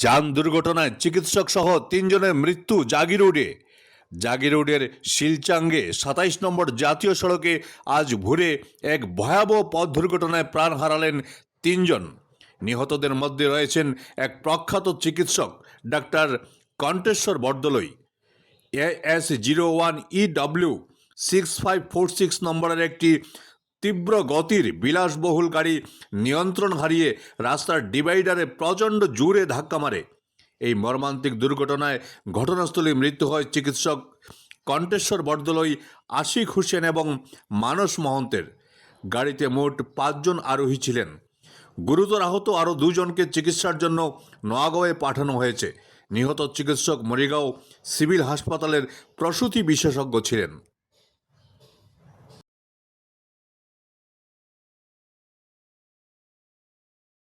যান দুর্ঘটনায় চিকিৎসক সহ তিনজনের মৃত্যু জাগিরোডে। জাগিরোডের শিলচাঙ্গে সাতাইশ নম্বর জাতীয় সড়কে আজ ভোরে এক ভয়াবহ পথ দুর্ঘটনায় প্রাণ হারালেন তিনজন। নিহতদের মধ্যে রয়েছেন এক প্রখ্যাত চিকিৎসক, doctor Kantheswar Bordoloi. AS zero one EW six five four six নম্বরের একটি তীব্র গতির বিলাসবহুল গাড়ি নিয়ন্ত্রণ হারিয়ে রাস্তার ডিভাইডারে প্রচণ্ড জোরে ধাক্কা মারে। এই মর্মান্তিক দুর্ঘটনায় ঘটনাস্থলে মৃত্যু হয় চিকিৎসক কণ্ঠেশ্বর বরদলৈ আশিক হোসেন এবং মানস মহন্তের। গাড়িতে মোট পাঁচজন আরোহী ছিলেন। গুরুতর আহত আরও দুজনকে চিকিৎসার জন্য নোয়াগাঁওয়ে পাঠানো হয়েছে। নিহত চিকিৎসক মরিগাঁও সিভিল হাসপাতালের প্রসূতি বিশেষজ্ঞ ছিলেন।